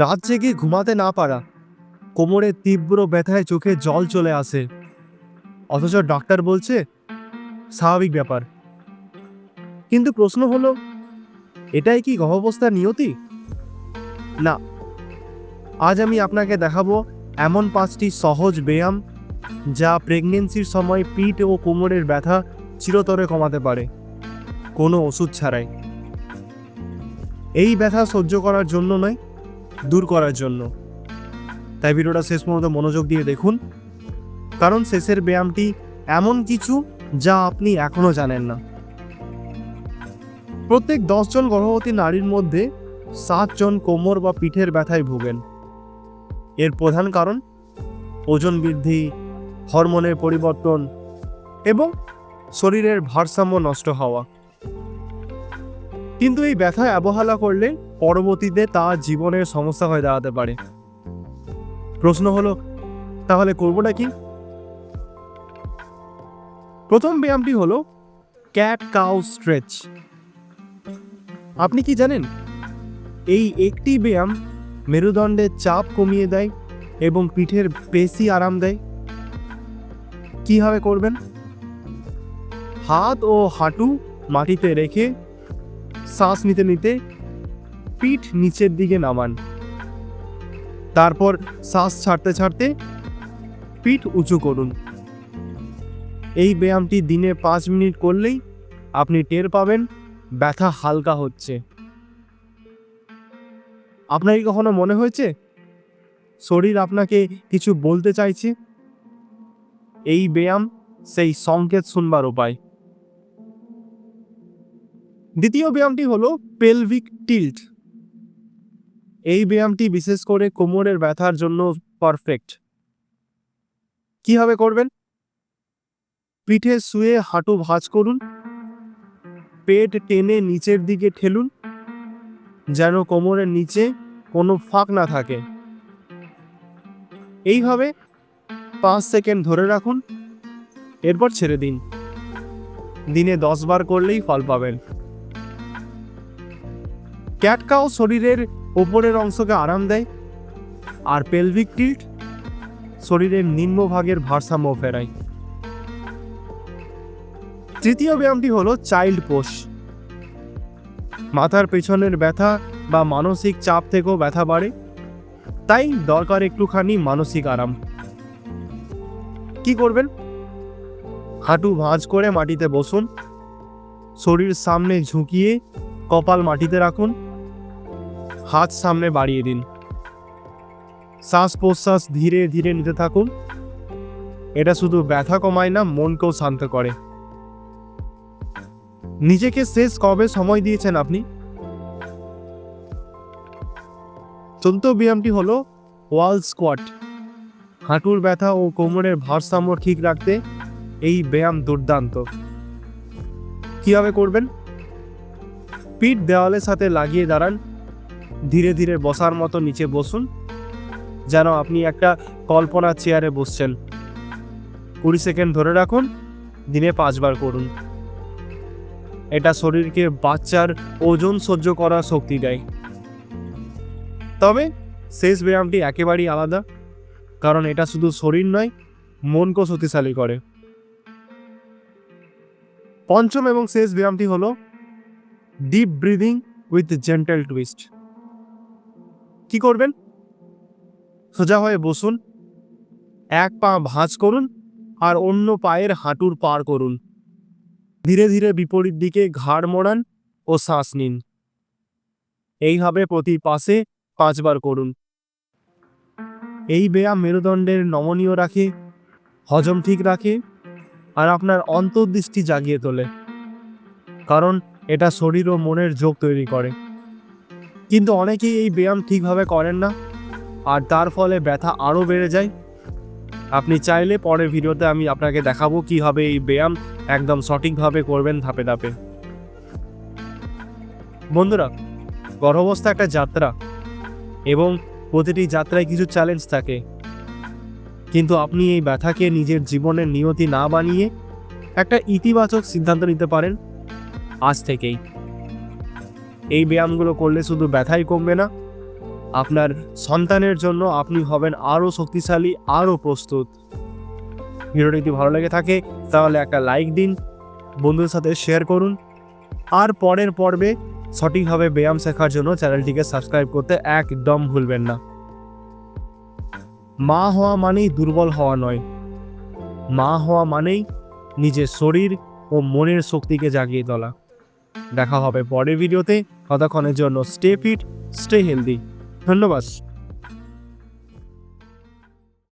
রাত জেগে ঘুমাতে না পারা। কোমরে তীব্র ব্যথায় চোখে জল চলে আসে। অথচ ডাক্তার বলছে, স্বাভাবিক ব্যাপার। কিন্তু প্রশ্ন হলো, এটাই কি গর্ভাবস্থার নিয়তি? না, আজ আমি আপনাকে দেখাবো এমন পাঁচটি সহজ ব্যায়াম যা প্রেগনেন্সির সময় পিঠ ও কোমরের ব্যথা চিরতরে কমাতে পারে, কোনো ওষুধ ছাড়াই। এই ব্যথা সহ্য করার জন্য নয় দূর করার জন্য। তাই ভিডিওটা শেষ পর্যন্ত মনোযোগ দিয়ে দেখুন। কারণ শেষের ব্যায়ামটি এমন কিছু যা আপনি এখনও জানেন না। প্রত্যেক দশজন গর্ভবতী নারীর মধ্যে সাতজন কোমর বা পিঠের ব্যথায় ভোগেন। এর প্রধান কারণ ওজন বৃদ্ধি, হরমোনের পরিবর্তন এবং শরীরের ভারসাম্য নষ্ট হওয়া। কিন্তু এই ব্যথায় অবহেলা করলে পরবর্তীতে তার জীবনের সমস্যা হয়ে দাঁড়াতে পারে। প্রশ্ন হলো, তাহলে করবোটা কি? প্রথম ব্যায়ামটি হলো ক্যাট কাউ স্ট্রেচ। আপনি কি জানেন, এই একটি ব্যায়াম মেরুদণ্ডের চাপ কমিয়ে দেয় এবং পিঠের বেশি আরাম দেয়। কীভাবে করবেন? হাত ও হাঁটু মাটিতে রেখে শ্বাস নিতে নিতে পিঠ নিচের দিকে নামান। তারপর শ্বাস ছাড়তে ছাড়তে পিঠ উঁচু করুন। এই ব্যায়ামটি দিনে পাঁচ মিনিট করলেই আপনি টের পাবেন, ব্যথা হালকা হচ্ছে। আপনার কি কখনো মনে হয়েছে? শরীর আপনাকে কিছু বলতে চাইছে? এই ব্যায়াম সেই সংকেত শুনবার উপায়। দ্বিতীয় ব্যায়ামটি হলো পেলভিক টিল্ট। এই ব্যায়ামটি বিশেষ করে কোমরের ব্যথার জন্য পারফেক্ট কীভাবে করবেন? পিঠে শুয়ে হাঁটু ভাঁজ করুন। পেট টেনে নিচের দিকে ঠেলুন। যেন কোমরের নিচে কোনো ফাঁক না থাকে। এইভাবে পাঁচ সেকেন্ড ধরে রাখুন। এরপর ছেড়ে দিন। দিনে দশ বার করলেই ফল পাবেন। ক্যাটকাও শরীরের ওপরের অংশকে আরাম দেয়, আর পেলভিক টিল্ট শরীরের নিম্নভাগের ভারসাম্য ফেরায়। তৃতীয় ব্যায়ামটি হলো চাইল্ড পোষ। মাথার পেছনের ব্যথা বা মানসিক চাপ থেকেও ব্যথা বাড়ে, তাই দরকার একটুখানি মানসিক আরাম। কি করবেন? হাঁটু ভাঁজ করে মাটিতে বসুন, শরীর সামনে ঝুঁকিয়ে কপাল মাটিতে রাখুন হাত সামনে বাড়িয়ে দিন। শ্বাস প্রশ্বাস ধীরে ধীরে নিতে থাকুন। এটা শুধু ব্যথা কমায় না, মনকেও শান্ত করে। নিজেকে শেষ কবে সময় দিয়েছেন আপনি? চতুর্থ ব্যায়ামটি হলো ওয়াল স্কোয়াট। হাঁটুর ব্যথা ও কোমরের ভারসাম্য ঠিক রাখতে এই ব্যায়াম দুর্দান্ত। কীভাবে করবেন? পিঠ দেওয়ালের সাথে লাগিয়ে দাঁড়ান। ধীরে ধীরে বসার মতো নিচে বসুন, যেন আপনি একটা কল্পনা চেয়ারে বসছেন। কুড়ি সেকেন্ড ধরে রাখুন, দিনে পাঁচবার করুন। এটা শরীরকে বাচ্চার ওজন সহ্য করার শক্তি দেয়। তবে শেষ ব্যায়ামটি একেবারেই আলাদা, কারণ এটা শুধু শরীর নয়, মনকেও শক্তিশালী করে। পঞ্চম এবং শেষ ব্যায়ামটি হলো deep breathing with gentle twist কি করবেন? সোজা হয়ে বসুন। এক পা ভাঁজ করুন আর অন্য পায়ের হাঁটুর পার করুন। ধীরে ধীরে বিপরীত দিকে ঘাড় মোড়ান ও শ্বাস নিন। এইভাবে প্রতি পাশে পাঁচবার করুন। এই ব্যায়াম মেরুদণ্ডের নমনীয় রাখে, হজম ঠিক রাখে আর আপনার অন্তর্দৃষ্টি জাগিয়ে তোলে। কারণ এটা শরীর ও মনের যোগ তৈরি করে। কিন্তু অনেকেই এই ব্যায়াম ঠিকভাবে করেন না। আর তার ফলে ব্যথা আরও বেড়ে যায়। আপনি চাইলে পরের ভিডিওতে আমি আপনাকে দেখাবো কীভাবে এই ব্যায়াম একদম সঠিকভাবে করবেন ধাপে ধাপে। বন্ধুরা, গর্ভাবস্থা একটা যাত্রা এবং প্রতিটি যাত্রায় কিছু চ্যালেঞ্জ থাকে। কিন্তু আপনি এই ব্যথাকে নিজের জীবনের নিয়তি না বানিয়ে একটা ইতিবাচক সিদ্ধান্ত নিতে পারেন আজ থেকেই। এই ব্যায়ামগুলো করলে শুধু ব্যথাই কমবে না। আপনার সন্তানের জন্য আপনি হবেন আরও শক্তিশালী, আরও প্রস্তুত। ভিডিওটি যদি ভালো লেগে থাকে, তাহলে একটা লাইক দিন, বন্ধুদের সাথে শেয়ার করুন। আর পরের পর্বে সঠিকভাবে ব্যায়াম শেখার জন্য চ্যানেলটিকে সাবস্ক্রাইব করতে একদম ভুলবেন না। মা হওয়া মানেই দুর্বল হওয়া নয়। মা হওয়া মানেই নিজের শরীর ও মনের শক্তিকে জাগিয়ে তোলা। দেখা হবে পরের ভিডিওতে। ততক্ষণের জন্য স্টে ফিট স্টে হেলদি। ধন্যবাদ।